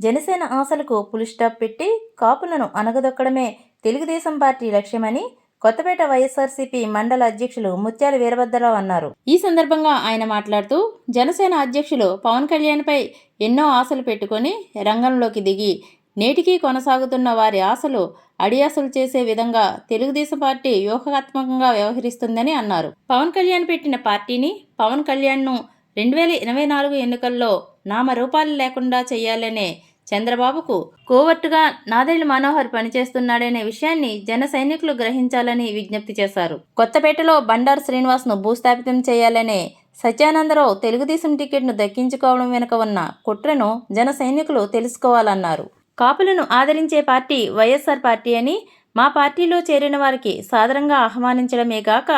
జనసేన ఆశలకు పులిస్టాప్ పెట్టి కాపులను అనగదొక్కడమే తెలుగుదేశం పార్టీ లక్ష్యమని కొత్తపేట వైఎస్ఆర్సీపీ మండల అధ్యక్షులు ముత్యాల వీరభద్రరావు అన్నారు. ఈ సందర్భంగా ఆయన మాట్లాడుతూ జనసేన అధ్యక్షులు పవన్ కళ్యాణ్పై ఎన్నో ఆశలు పెట్టుకొని రంగంలోకి దిగి నేటికీ కొనసాగుతున్న వారి ఆశలు అడియాసలు చేసే విధంగా తెలుగుదేశం పార్టీ వ్యూహాత్మకంగా వ్యవహరిస్తుందని అన్నారు. పవన్ కళ్యాణ్ పెట్టిన పార్టీని పవన్ కళ్యాణ్ను రెండు వేల ఇరవై నాలుగు ఎన్నికల్లో నామరూపాలు లేకుండా చేయాలనే చంద్రబాబుకు కోవర్టుగా నాదెళ్ళ మనోహర్ పనిచేస్తున్నాడనే విషయాన్ని జన సైనికులు గ్రహించాలని విజ్ఞప్తి చేశారు. కొత్తపేటలో బండారు శ్రీనివాస్ను భూస్థాపితం చేయాలనే సత్యానందరావు తెలుగుదేశం టికెట్ను దక్కించుకోవడం వెనుక ఉన్న కుట్రను జన సైనికులు తెలుసుకోవాలన్నారు. కాపులను ఆదరించే పార్టీ వైఎస్ఆర్ పార్టీ అని మా పార్టీలో చేరిన వారికి సాదరంగా ఆహ్వానించడమే గాక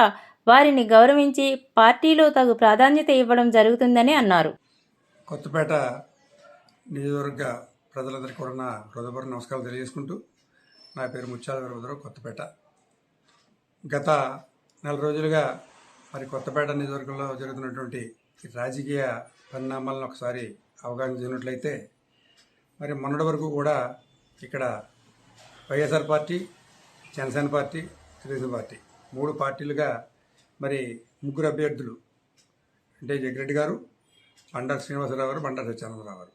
వారిని గౌరవించి పార్టీలో తగు ప్రాధాన్యత ఇవ్వడం జరుగుతుందని అన్నారు. కొత్తపేట నియోజకవర్గ ప్రజలందరికీ కూడా నా హృదయపూర్వక నమస్కారాలు తెలియజేసుకుంటూ నా పేరు ముత్యాల వీరభద్రరావు కొత్తపేట. గత నెల రోజులుగా మరి కొత్తపేట నియోజకవర్గంలో జరుగుతున్నటువంటి రాజకీయ పరిణామాలను ఒకసారి అవగాహన చేసినట్లయితే మరి మొన్నటి వరకు కూడా ఇక్కడ YSR party Janasena party Telugu Desam party మూడు పార్టీలుగా మరి ముగ్గురు అభ్యర్థులు అంటే జగ్రెడ్డి గారు బండారు శ్రీనివాసరావు గారు బండారు సత్యానందరావు గారు.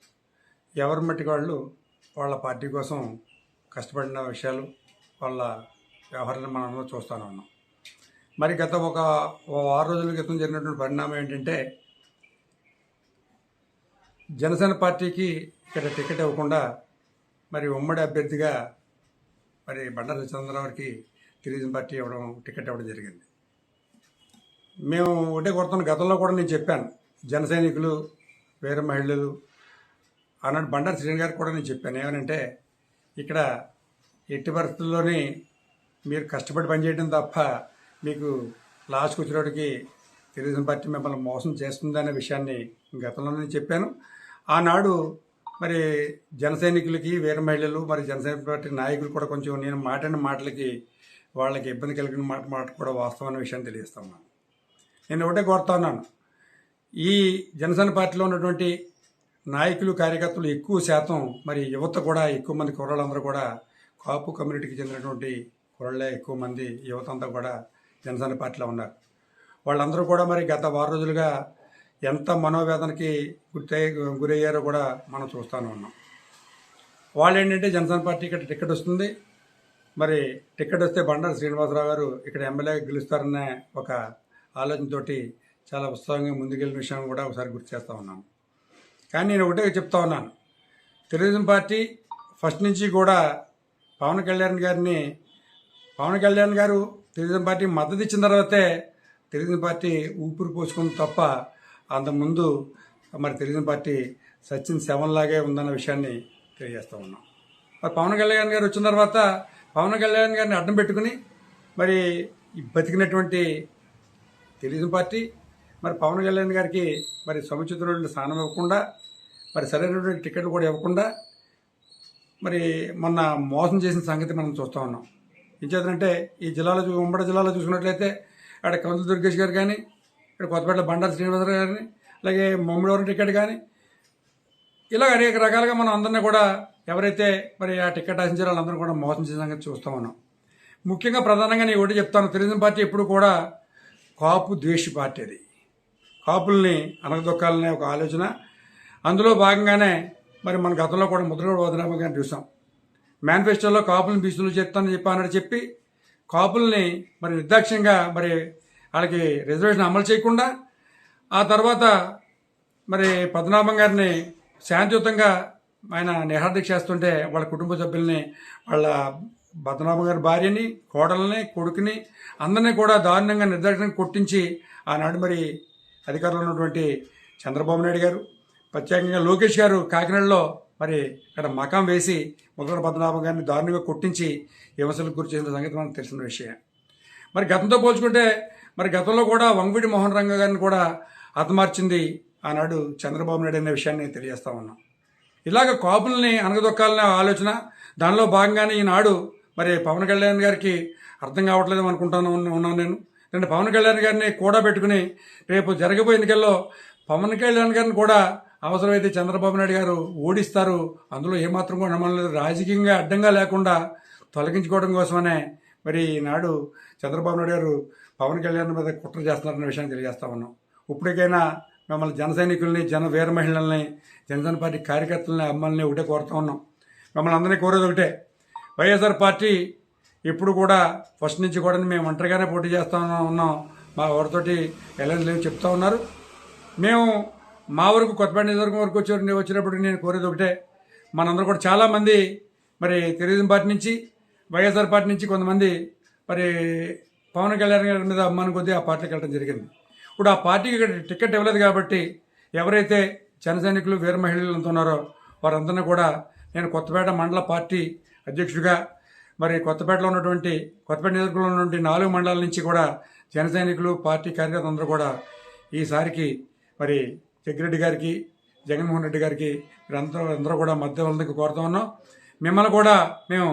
ఎవరి మట్టి వాళ్ళు వాళ్ళ పార్టీ కోసం కష్టపడిన విషయాలు వాళ్ళ వ్యవహారాన్ని మనం చూస్తూనే ఉన్నాం మరి గత ఒక ఓ ఆరు రోజుల క్రితం జరిగినటువంటి పరిణామం ఏంటంటే జనసేన పార్టీకి ఇక్కడ టికెట్ ఇవ్వకుండా మరి ఉమ్మడి అభ్యర్థిగా మరి బండారు సత్యనారాయణకి తెలుగుదేశం పార్టీ ఇవ్వడం టికెట్ ఇవ్వడం జరిగింది. మేము ఒకటే కొడుతున్న గతంలో కూడా నేను చెప్పాను జన సైనికులు వేరే మహిళలు ఆనాడు బండారు శ్రీని గారికి కూడా నేను చెప్పాను. ఏమనంటే ఇక్కడ ఎట్టి పరిస్థితుల్లోని మీరు కష్టపడి పనిచేయడం తప్ప మీకు లాస్ట్కి వచ్చేటోడికి తెలుగుదేశం పార్టీ మిమ్మల్ని మోసం చేస్తుందనే విషయాన్ని గతంలో నేను చెప్పాను. ఆనాడు మరి జనసైనికులకి వీర మహిళలు మరి జనసేన పార్టీ నాయకులు కూడా కొంచెం నేను మాట్లాడిన మాటలకి వాళ్ళకి ఇబ్బంది కలిగిన మాట మాట కూడా వాస్తవమైన విషయాన్ని తెలియస్తున్నాను నేను ఒకటే కోరుతున్నాను ఈ జనసేన పార్టీలో ఉన్నటువంటి నాయకులు కార్యకర్తలు ఎక్కువ శాతం మరి యువత కూడా ఎక్కువ మంది కుర్రాళ్ళందరూ కూడా కాపు కమ్యూనిటీకి చెందినటువంటి కుర్రలే ఎక్కువ మంది యువత అంతా కూడా జనసేన పార్టీలో ఉన్నారు. వాళ్ళందరూ కూడా మరి గత వారం రోజులుగా ఎంత మనోవేదనకి గుర్తయ్య గురయ్యారో కూడా మనం చూస్తూనే ఉన్నాం. వాళ్ళు ఏంటంటే జనసేన పార్టీ ఇక్కడ టికెట్ వస్తుంది. మరి టికెట్ వస్తే బండారు శ్రీనివాసరావు గారు ఇక్కడ ఎమ్మెల్యే గెలుస్తారనే ఒక ఆలోచనతోటి చాలా ఉత్సాహంగా ముందుకెళ్ళిన విషయం కూడా ఒకసారి గుర్తు చేస్తూ ఉన్నాము కానీ నేను ఒకటే చెప్తా ఉన్నాను. తెలుగుదేశం పార్టీ ఫస్ట్ నుంచి కూడా పవన్ కళ్యాణ్ గారిని పవన్ కళ్యాణ్ గారు తెలుగుదేశం పార్టీ మద్దతు ఇచ్చిన తర్వాతే తెలుగుదేశం పార్టీ ఊపిరి పోసుకుంది తప్ప అంతకుముందు మరి తెలుగుదేశం పార్టీ సచిన్ శవన్లాగే లాగే ఉందన్న విషయాన్ని తెలియజేస్తూ ఉన్నాం. మరి పవన్ కళ్యాణ్ గారు వచ్చిన తర్వాత పవన్ కళ్యాణ్ గారిని అడ్డం పెట్టుకుని మరి బతికినటువంటి తెలుగుదేశం పార్టీ మరి పవన్ కళ్యాణ్ గారికి మరి సముచితుడు స్థానం ఇవ్వకుండా మరి సరైనటువంటి టికెట్లు కూడా ఇవ్వకుండా మరి మొన్న మోసం చేసిన సంగతి మనం చూస్తూ ఉన్నాం. ఏం ఈ జిల్లాలో చూ- ఉమ్మడి జిల్లాలో చూసుకున్నట్లయితే అక్కడ కౌన్సిల్ దుర్గేష్ గారు కానీ ఇక్కడ కొత్తపేట బండారు శ్రీనివాసరావు గారిని అలాగే మమ్మడివరం టికెట్ కానీ ఇలా అనేక రకాలుగా మనం అందరినీ కూడా ఎవరైతే మరి ఆ టికెట్ ఆశించారో వాళ్ళందరూ కూడా మోసం చేసిన సంగతి చూస్తూ ఉన్నాం. ముఖ్యంగా ప్రధానంగా నేను ఒకటి చెప్తాను తెలుగుదేశం పార్టీ ఎప్పుడు కూడా కాపు ద్వేషి పార్టీ అది. కాపుల్ని అనగదొక్కాలనే ఒక ఆలోచన. అందులో భాగంగానే మరి మన గతంలో కూడా ముద్రగడ వదనామా గారిని చూసాం మేనిఫెస్టోలో కాపులను బీసీలు చెప్తానని చెప్పి చెప్పి కాపుల్ని మరి నిర్దాక్ష్యంగా మరి వాళ్ళకి రిజర్వేషన్ అమలు చేయకుండా ఆ తర్వాత మరి పద్మనాభం గారిని శాంతియుతంగా ఆయన నిహార్దిక చేస్తుంటే వాళ్ళ కుటుంబ సభ్యుల్ని వాళ్ళ పద్మనాభం గారి భార్యని కోడల్ని కొడుకుని అందరినీ కూడా దారుణంగా నిర్దాక్షిణంగా కొట్టించి ఆనాడు మరి అధికారంలో ఉన్నటువంటి చంద్రబాబు నాయుడు గారు ప్రత్యేకంగా లోకేష్ గారు కాకినాడలో మరి ఇక్కడ మకాం వేసి ముద్ర పద్మనాభం గారిని దారుణంగా కొట్టించి విమర్శలకు గురి చేసిన సంగతి మనకు తెలిసిన విషయం. మరి గతంతో పోల్చుకుంటే మరి గతంలో కూడా వంగవీటి మోహన్ రంగ గారిని కూడా హతమార్చింది ఆనాడు చంద్రబాబు నాయుడు అనే విషయాన్ని తెలియజేస్తా ఉన్నాం. ఇలాగ కాపుల్ని అనగదొక్కాలనే ఆలోచన దానిలో భాగంగానే ఈనాడు మరి పవన్ కళ్యాణ్ గారికి అర్థం కావట్లేదు అనుకుంటాను ఉన్నాను నేను. అంటే పవన్ కళ్యాణ్ గారిని కూడా పెట్టుకుని రేపు జరగబోయే ఎన్నికల్లో పవన్ కళ్యాణ్ గారిని కూడా అవసరమైతే చంద్రబాబు నాయుడు గారు ఓడిస్తారు. అందులో ఏమాత్రం కూడా నమ్మకం లేదు రాజకీయంగా అడ్డంగా లేకుండా తొలగించుకోవడం కోసమనే మరి ఈనాడు చంద్రబాబు నాయుడు గారు పవన్ కళ్యాణ్ మీద కుట్ర చేస్తున్నారన్న విషయాన్ని తెలియజేస్తా ఉన్నాం. ఇప్పటికైనా మిమ్మల్ని జన సైనికుల్ని జన వీర మహిళల్ని జనసేన పార్టీ కార్యకర్తలని అమ్మల్ని ఒకటే కోరుతా ఉన్నాం. మిమ్మల్ని అందరినీ కోరేది ఒకటే. వైఎస్ఆర్ పార్టీ ఇప్పుడు కూడా ఫస్ట్ నుంచి కూడా మేము ఒంటరిగానే పోటీ చేస్తా ఉన్నాం. మా ఎవరితోటి ఎలయన్స్ లేవు చెప్తా ఉన్నారు. మేము మా వరకు కొత్తపేట నియోజకవర్గం వరకు వచ్చి వచ్చినప్పుడు నేను కోరేది ఒకటే. మనందరూ కూడా చాలామంది మరి తెలుగుదేశం పార్టీ నుంచి వైఎస్ఆర్ పార్టీ నుంచి కొంతమంది మరి పవన్ కళ్యాణ్ గారి మీద అమ్మాని కొద్దీ ఆ పార్టీకి వెళ్ళడం జరిగింది. ఇప్పుడు ఆ పార్టీకి టికెట్ ఇవ్వలేదు కాబట్టి ఎవరైతే జన సైనికులు వీర మహిళలు ఉన్నారో వారందరినీ కూడా నేను కొత్తపేట మండల పార్టీ అధ్యక్షుడిగా మరి కొత్తపేటలో ఉన్నటువంటి కొత్తపేట నియోజకవర్గంలో ఉన్నటువంటి నాలుగు మండలాల నుంచి కూడా జన సైనికులు పార్టీ కార్యకర్తలు అందరూ కూడా ఈసారికి మరి జగ్గిరెడ్డి గారికి జగన్మోహన్ రెడ్డి గారికి మీరందరూ అందరూ కూడా మధ్య వాళ్ళకి కోరుతా ఉన్నాం. మిమ్మల్ని కూడా మేము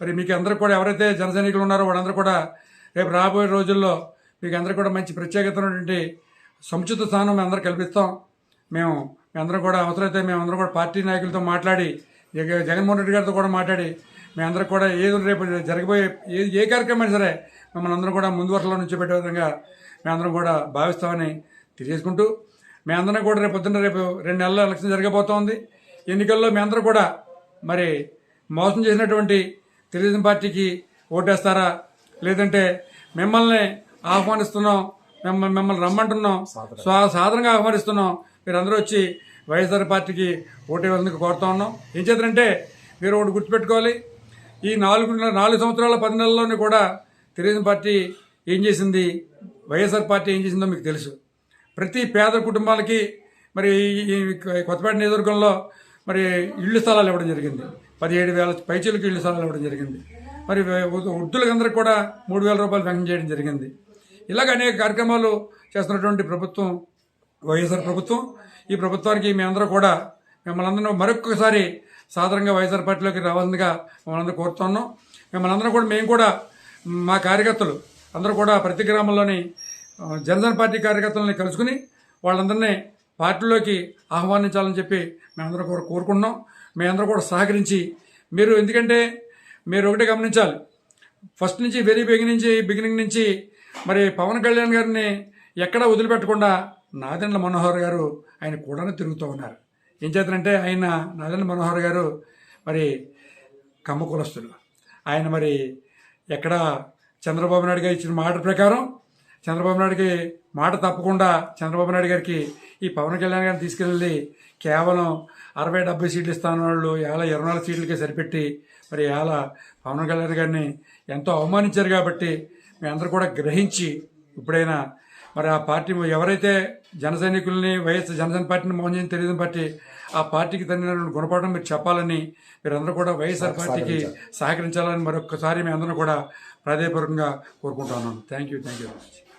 మరి మీకు అందరికి కూడా ఎవరైతే జన సైనికులు ఉన్నారో వాళ్ళందరూ కూడా రేపు రాబోయే రోజుల్లో మీకు అందరూ కూడా మంచి ప్రత్యేకతమైనటువంటి సముచిత స్థానం మేము అందరూ కల్పిస్తాం. మేము మీ అందరం కూడా అవసరమైతే మేము అందరం కూడా పార్టీ నాయకులతో మాట్లాడి జగన్మోహన్ రెడ్డి గారితో కూడా మాట్లాడి మీ అందరికి కూడా ఏది రేపు జరగబోయే ఏ ఏ కార్యక్రమం అయినా సరే మిమ్మల్ని అందరం కూడా ముందు వరుసలో నుంచి పెట్టే విధంగా మేమందరం కూడా భావిస్తామని తెలియజేసుకుంటూ మీ అందరం కూడా రేపు పొద్దున్న రేపు రెండు నెలల ఎలక్షన్ జరగబోతోంది. ఎన్నికల్లో మీ అందరూ కూడా మరి మోసం చేసినటువంటి తెలుగుదేశం పార్టీకి ఓటేస్తారా? లేదంటే మిమ్మల్ని ఆహ్వానిస్తున్నాం మిమ్మల్ని మిమ్మల్ని రమ్మంటున్నాం స్వా సాధారణంగా ఆహ్వానిస్తున్నాం. మీరందరూ వచ్చి వైఎస్ఆర్ పార్టీకి ఓటేందుకు కోరుతా ఉన్నాం. ఏం చేద్దంటే మీరు ఒకటి గుర్తుపెట్టుకోవాలి. ఈ నాలుగు నాలుగు సంవత్సరాల పది నెలల్లోనే కూడా తెలుగుదేశం పార్టీ ఏం చేసింది? వైఎస్ఆర్ పార్టీ ఏం చేసిందో మీకు తెలుసు. ప్రతి పేద కుటుంబాలకి మరి ఈ కొత్తపేట నియోజకవర్గంలో మరి ఇళ్ళు స్థలాలు ఇవ్వడం జరిగింది. పదిహేడు వేల పైచీలకు ఇళ్ళు స్థలాలు ఇవ్వడం జరిగింది. మరి వృద్ధులకందరికి కూడా మూడు వేల రూపాయలు పెన్షన్ చేయడం జరిగింది. ఇలాగ అనేక కార్యక్రమాలు చేస్తున్నటువంటి ప్రభుత్వం వైఎస్ఆర్ ప్రభుత్వం. ఈ ప్రభుత్వానికి మేమందరూ కూడా మిమ్మల్ని అందరూ మరొకసారి సాధారణంగా వైఎస్ఆర్ పార్టీలోకి రావాల్సిందిగా మనందరూ కోరుతున్నాం. మనందరం కూడా మేము కూడా మా కార్యకర్తలు అందరూ కూడా ప్రతి గ్రామంలోని జనసేన పార్టీ కార్యకర్తలని కలుసుకుని వాళ్ళందరినీ పార్టీలోకి ఆహ్వానించాలని చెప్పి మేమందరం కూడా కోరుకుంటున్నాం. మేమందరూ కూడా సహకరించి మీరు ఎందుకంటే మీరు ఒకటే గమనించాలి. ఫస్ట్ నుంచి వెరీ బిగినింగ్ నుంచి బిగినింగ్ నుంచి మరి పవన్ కళ్యాణ్ గారిని ఎక్కడా వదిలిపెట్టకుండా నాదెండ్ల మనోహర్ గారు ఆయన కూడా తిరుగుతూ ఉన్నారు. ఏం చేతనంటే ఆయన నారాయణ మనోహర్ గారు మరి కమ్మకూలస్తులు ఆయన మరి ఎక్కడ చంద్రబాబు నాయుడు గారు ఇచ్చిన మాట ప్రకారం చంద్రబాబు నాయుడికి మాట తప్పకుండా చంద్రబాబు నాయుడు గారికి ఈ పవన్ కళ్యాణ్ గారిని తీసుకెళ్ళి కేవలం అరవై డెబ్బై సీట్లు ఇస్తాను వాళ్ళు ఏళ్ళ ఇరవై నాలుగు సీట్లకే సరిపెట్టి మరి ఏళ్ళ పవన్ కళ్యాణ్ గారిని ఎంతో అవమానించారు కాబట్టి మీ అందరూ కూడా గ్రహించి ఇప్పుడైనా మరి ఆ పార్టీ ఎవరైతే జన సైనికుల్ని వైఎస్ జనసేన పార్టీని మోహన్ చేసిన తెలుగుదేశం పార్టీ ఆ పార్టీకి తగిన గుణపాఠం మీరు చెప్పాలని మీరందరూ కూడా వైఎస్ఆర్ పార్టీకి సహకరించాలని మరొకసారి మీ అందరూ కూడా ప్రాధాయపూర్వకంగా కోరుకుంటున్నాను. Thank you thank you very much